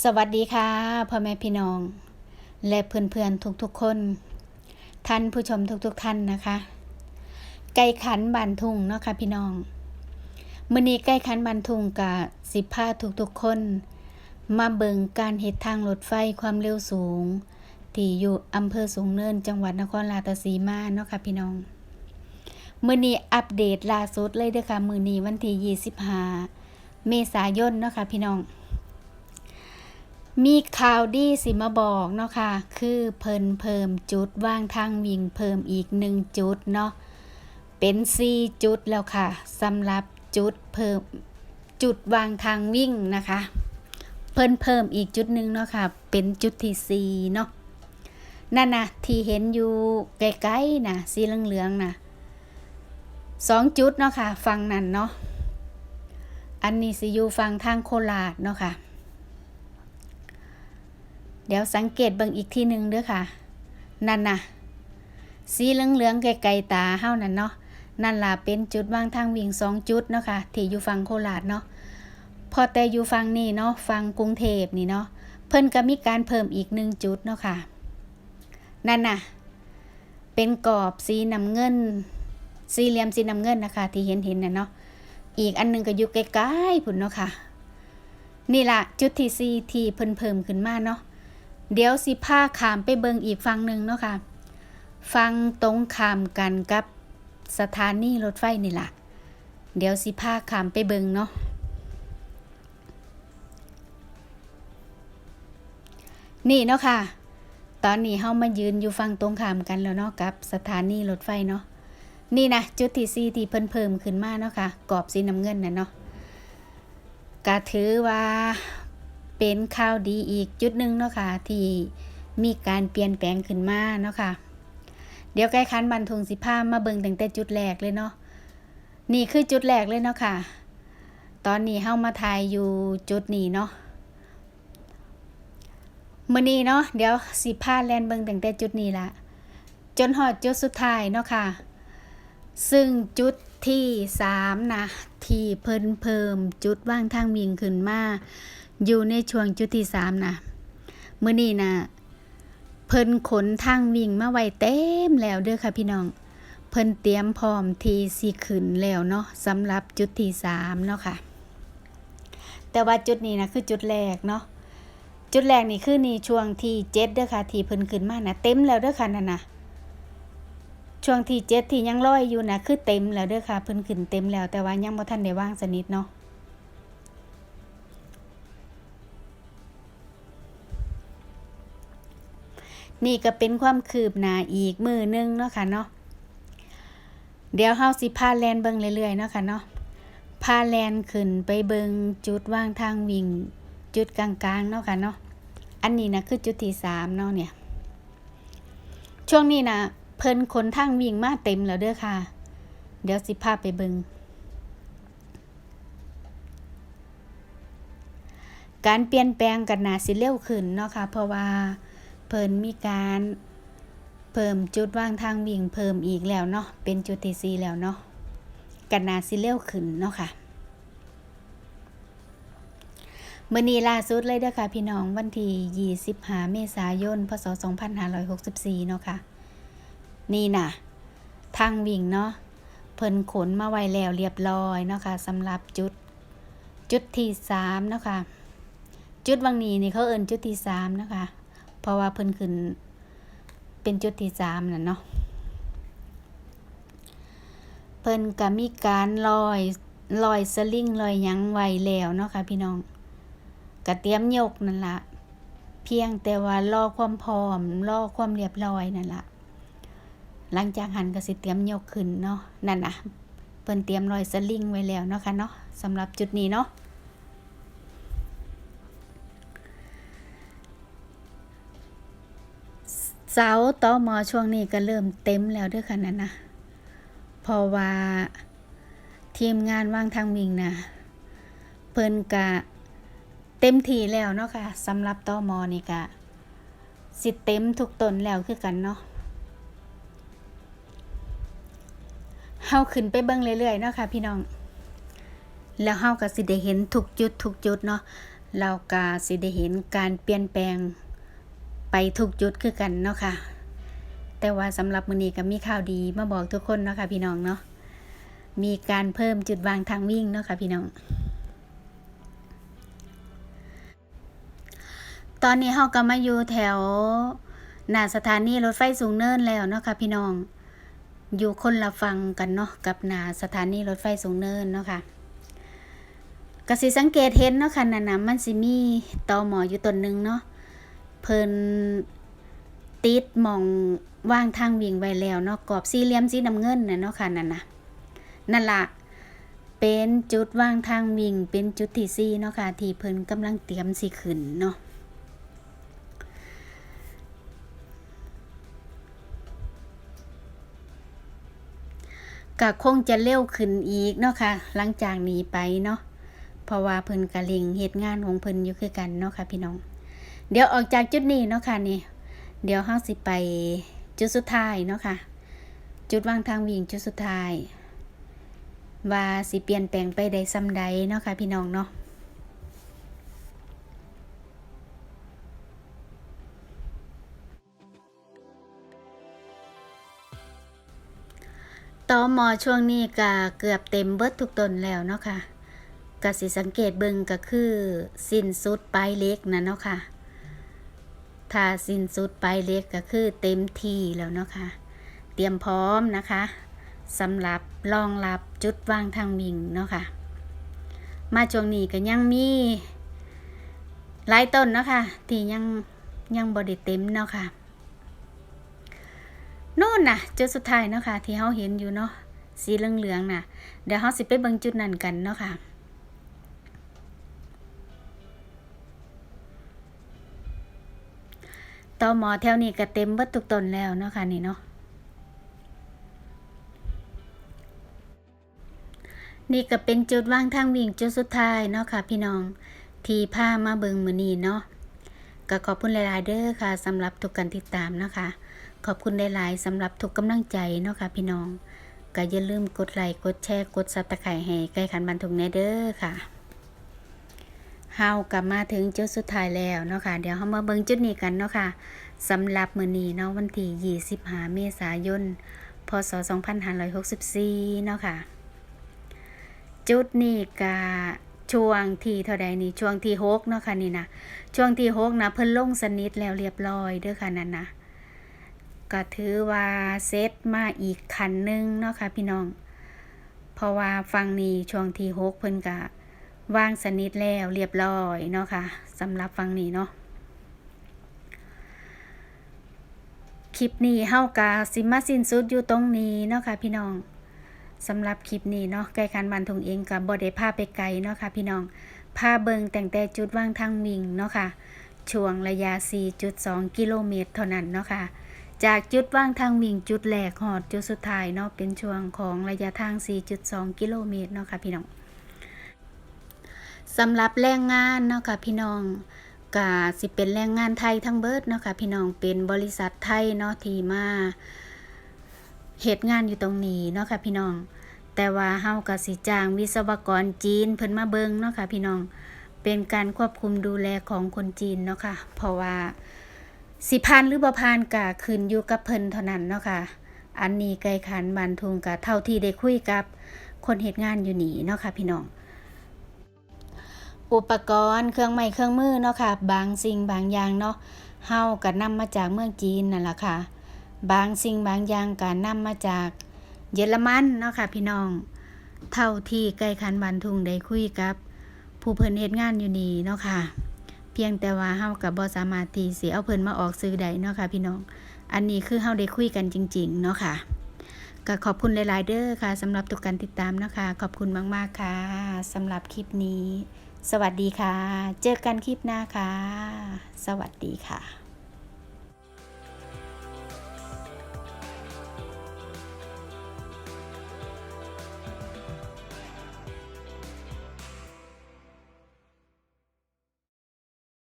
สวัสดีค่ะพ่อแม่พี่น้อง และเพื่อนๆทุกๆคน ท่านผู้ชมทุกๆท่านนะคะ ไก่ขันบันทุงเนาะค่ะพี่น้องมื้อนี้ไก่ขันบันทุงกับสิพาทุกๆคน มาเบิงการเฮ็ดทางรถไฟความเร็วสูง ที่อยู่อำเภอสูงเนินจังหวัดนครราชสีมาเนาะค่ะพี่น้องมื้อนี้อัปเดตล่าสุดเลยเด้อค่ะมื้อนี้วันที่25เมษายนเนาะค่ะพี่น้อง มีข่าวดีสิมาบอกเนาะค่ะ คือเพิ่นเพิ่มจุดว่างทางวิ่งเพิ่มอีกหนึ่งจุดเนาะ เป็นสี่จุดแล้วค่ะสำหรับจุดเพิ่มจุดวางทางวิ่งนะคะ เพิ่นเพิ่มอีกจุดหนึ่งเนาะค่ะ เป็นจุดที่สี่เนาะ นั่นนะที่เห็นอยู่ไกลๆนะสีเหลืองๆนะสองจุดเนาะค่ะฝั่งนั้นเนาะ อันนี้สิอยู่ฝั่งทางโคราชเนาะค่ะ เดี๋ยวสังเกตเบิ่งอีกทีหนึ่งเด้อค่ะ นั่นน่ะ สีเหลืองๆไกลๆตาเฮานั่นเนาะ นั่นล่ะเป็นจุดวางทางวิ่งสองจุดเนาะค่ะ ที่อยู่ฝั่งโคราชเนาะ พอแต่อยู่ฝั่งนี้เนาะ ฝั่งกรุงเทพนี่เนาะ เพิ่นก็มีการเพิ่มอีกหนึ่งจุดเนาะค่ะ นั่นน่ะ เป็นกรอบสีน้ำเงิน สี่เหลี่ยมสีน้ำเงินนะคะ ที่เห็นเห็นน่ะเนาะ อีกอันหนึงก็อยู่ใกล้ๆพุ่นเนาะค่ะ นี่ล่ะจุดที่สี่ที่เพิ่นเพิ่มขึ้นมาเนาะ เดี๋ยวสิพาขามไปเบิงอีกฝั่งหนึ่งเนาะค่ะฟังตรงขามกันกับสถานีรถไฟนี่ล่ะ เดี๋ยวสิพาขามไปเบิงเนาะนี่เนาะค่ะ ตอนนี้เฮามายืนอยู่ฝั่งตรงขามกันแล้วเนาะกับสถานีรถไฟเนาะนี่นะจุดที่สี่ที่เพิ่นเพิ่มขึ้นมาเนาะค่ะกรอบสีน้ำเงินน่ะเนาะก็ถือว่า เป็นข่าวดีอีกจุดหนึ่งเนาะค่ะที่มีการเปลี่ยนแปลงขึ้นมาเนาะค่ะ เดี๋ยวใกล้คันบันทงสิพามาเบิ่งตั้งแต่จุดแรกเลยเนาะนี่คือจุดแรกเลยเนาะค่ะ ตอนนี้เฮามาถ่ายอยู่จุดนี้เนาะมื้อนี้เนาะเดี๋ยวสิพาแลนเบิ่งตั้งแต่จุดนี้ละจนฮอดจุดสุดท้ายเนาะค่ะ ซึ่งจุดที่สามนะที่เพิ่นเพิ่มจุดว่างทางวิ่งขึ้นมา อยู่ในช่วงจุดที่สามนะเมื่อนี้นะเพิ่นขนทางวิ่งมาไว้เต็มแล้วเด้อค่ะพี่น้อง เพิ่นเตรียมพร้อมที่สิขึ้นแล้วเนาะสำหรับจุดที่สามเนาะค่ะ แต่ว่าจุดนี้นะคือจุดแรกเนาะจุดแรกนี่คือนี่ช่วงที่เจ็ดเด้อค่ะที่เพิ่นขึ้นมานะเต็มแล้วเด้อค่ะนั่นนะช่วงที่เจ็ดที่ยังลอยอยู่นะคือเต็มแล้วเด้อค่ะเพิ่นขึ้นเต็มแล้วแต่ว่ายังบ่ทันได้ว่างสนิทเนาะ นี่ก็เป็นความคืบหน้าอีกมือหนึงเนาะค่ะเนาะเดี๋ยวเฮาสิพาแลนเบิ่งเรื่อยๆเนาะค่ะเนาะพาแลนขึ้นไปเบิงจุดว่างทางวิ่งจุดกลางๆเนาะค่ะเนาะอันนี้นะคือจุดที่สามเนาะเนี่ย ช่วงนี้นะเพิ่นคนทางวิ่งมาเต็มแล้วเด้อค่ะ เดี๋ยวสิพาไปเบิงการเปลี่ยนแปลงกันนาสิเร็วขึ้นเนาะค่ะ เพราะว่า เพิ่นมีการเพิ่มจุดว่างทางวิ่งเพิ่มอีกแล้วเนาะเป็นจุดที่สี่แล้วเนาะกันนาสิเร็วขึ้นเนาะค่ะมื่อนี้ล่าสุดเลยเด้อค่ะ พี่น้องวันที่25เมษายน พศ 2564 เนาะค่ะ นี่น่ะทางวิ่งเนาะเพิ่นขนมาไว้แล้วเรียบร้อยเนาะค่ะสำหรับจุดจุดที่สามเนาะค่ะ จุดวังนี้นี่เขาเอิ้นจุดที่สามเนาะคะ เพราะว่าเพิ่นขึ้นเป็นจุดที่สามน่ะเนาะเพิ่นก็มีการลอยลอยสลิงลอยยังไว้แล้วเนาะค่ะพี่น้องก็เตรียมยกนั่นละเพียงแต่ว่ารอความพร้อมรอความเรียบร้อยนั่นละหลังจากหันก็สิเตรียมยกขึ้นเนาะนั่นน่ะเพิ่นเตรียมลอยสลิงไว้แล้วเนาะค่ะเนาะสำหรับจุดนี้เนาะ เสาต่อมอช่วงนี้ก็เริ่มเต็มแล้วด้วยค่ะนั่นนะเพราะว่าทีมงานว่างทางวิ่งนะเพิ่นกะเต็มทีแล้วเนาะค่ะสำหรับต่อมอนี่กะสิเต็มทุกตนแล้วคือกันเนาะเฮาขึ้นไปเบิ่งเรื่อยๆเนาะค่ะพี่น้อง แล้วเฮาก็สิได้เห็นทุกจุดทุกจุดเนาะเราก็สิได้เห็นการเปลี่ยนแปลง ไปทุกจุดคือกันเนาะค่ะ แต่ว่าสำหรับมือนี้ก็มีข่าวดีมาบอกทุกคนเนาะค่ะพี่น้องเนาะมีการเพิ่มจุดวางทางวิ่งเนาะค่ะพี่น้อง ตอนนี้เฮาก็มาอยู่แถวหน้าสถานีรถไฟสูงเนินแล้วเนาะค่ะพี่น้องอยู่คนละฟังกันเนาะกับหน้าสถานีรถไฟสูงเนินเนาะค่ะกสิสังเกตเห็นเนาะค่ะนั่นนะมันสิมีตอหมออยู่ตนหนึงเนาะ เพิ่นติดมองว่างทางวิ่งไว้แล้วเนาะกรอบสี่เหลี่ยมสีน้ำเงินน่ะเนาะค่ะนั่นนะนั่นละเป็นจุดว่างทางวิ่งเป็นจุดที่สี่เนาะค่ะที่เพิ่นกำลังเตรียมสิขึ้นเนาะก็คงจะเร็วขึ้นอีกเนาะค่ะ หลังจากนี้ไปเนาะเพราะว่าเพิ่นกะเล็งเหตุงานของเพิ่นอยู่คือกันเนาะค่ะพี่น้อง เดี๋ยวออกจากจุดนี้เนาะค่ะนี่ เดี๋ยวเฮาสิไปจุดสุดท้ายเนาะค่ะ จุดวางทางวิ่งจุดสุดท้าย ว่าสิเปลี่ยนแปลงไปได้ซ้ำใดเนาะค่ะพี่น้องเนาะตอมอช่วงนี้ก็เกือบเต็มเบิดทุกตนแล้วเนาะค่ะก็สิสังเกตเบิ่งก็คือสิ้นสุดปลายเล็กนะเนาะค่ะ ถ้าสิ้นสุดปลายเล็กก็คือเต็มที่แล้วเนาะค่ะ เตรียมพร้อมนะคะสำหรับรองรับจุดวางทางวิ่งเนาะค่ะ มาช่วงนี้ก็ยังมีหลายต้นเนาะค่ะที่ยังยังบไดิเต็มเนาะค่ะนู่นน่ะจุดสุดท้ายเนาะค่ะที่เฮาเห็นอยู่เนาะสีเหลืองๆน่ะเดี๋ยวเฮาสิไปเบิ่งจุดนั้นกันเนาะค่ะ ต่อหมอแถวนี้ก็เต็มเบิดทุกต้นแล้วเนาะค่ะนี่เนาะนี่ก็เป็นจุดว่างทางวิ่งจุดสุดท้ายเนาะค่ะ พี่น้องที่พามาเบิงมือนีเนาะก็ขอบคุณหลาย ๆ เด้อค่ะสำหรับทุกการติดตามเนาะค่ะขอบคุณหลาย ๆสำหรับทุกกำลังใจเนาะค่ะ พี่น้องก็อย่าลืมกดไลค์กดแชร์กดซับตะไคร้ให้ใกล้ขันบันทุงแน่เด้อค่ะ เฮากลับมาถึงจุดสุดท้ายแล้วเนาะค่ะ เดี๋ยวเฮามาเบิ่งจุดนี้กันเนาะค่ะสำหรับมื้อนี้เนาะวันที่25เมษายน พศ 2564 เนาะค่ะ จุดนี้กะช่วงที่เท่าใดนี่ช่วงที่หกเนาะค่ะนี่นะช่วงที่หกนะเพิ่นลงสนิทแล้วเรียบร้อยเด้อค่ะนั่นนะก็ถือว่าเซตมาอีกคันหนึงเนาะค่ะพี่น้อง เพราะว่าฟังนี้ช่วงที่หกเพิ่นกะ วางสนิทแล้วเรียบร้อยเนาะค่ะสำหรับฟังนี้เนาะคลิปนี้เฮากะสิมาสินสุดอยู่ตรงนี้เนาะค่ะพี่น้องสำหรับคลิปนี้เนาะไกลคันบันทุงเองกับบได้พาไปไกลเนาะค่ะพี่น้องพาเบิงแต่งแต่จุดว่างทางวิ่งเนาะค่ะช่วงระยะ 4.2 กิโลเมตรเท่านั้นเนาะค่ะจากจุดว่างทางวิ่งจุดแรกหอดจุดสุดท้ายเนาะเป็นช่วงของระยะทาง 4.2 กิโลเมตรเนาะค่ะพี่น้อง สำหรับแรงงานเนาะค่ะพี่น้องก็สิเป็นแรงงานไทยทั้งเบิดเนาะค่ะพี่น้องเป็นบริษัทไทยเนาะที่มาเหตุงานอยู่ตรงนี้เนาะค่ะพี่น้อง แต่ว่าเฮาก็สิจ้างวิศวกรจีนเพิ่นมาเบิงเนาะค่ะพี่น้องเป็นการควบคุมดูแลของคนจีนเนาะค่ะเพราะว่าสิพานหรือบ่พานก็ขึ้นอยู่กับเพิ่นเท่านั้นเนาะค่ะอันนี้ไกลขันบันทุงก็เท่าที่ได้คุยกับคนเหตุงานอยู่นี่เนาะค่ะพี่น้อง อุปกรณ์เครื่องไม้เครื่องมือเนาะค่ะ บางสิ่งบางอย่างเนาะเฮาก็นำมาจากเมืองจีนนั่นแหละค่ะ บางสิ่งบางอย่างก็นำมาจากเยอรมันเนาะค่ะ พี่น้อง เท่าที่ใกล้คันบันทุงได้คุยกับ ผู้เพิ่นเฮ็ดงานอยู่นี่เนาะค่ะ เพียงแต่ว่าเฮาก็บ่สามารถที่สิเอาเพิ่นมาออกซื้อได้เนาะค่ะ พี่น้อง อันนี้คือเฮาได้คุยกันจริง ๆ เนาะค่ะก็ขอบคุณหลาย ๆ เด้อค่ะสำหรับทุกการติดตามนะคะ ขอบคุณมาก ๆ ค่ะสำหรับคลิปนี้ สวัสดีค่ะ เจอกันคลิปหน้าค่ะ สวัสดีค่ะ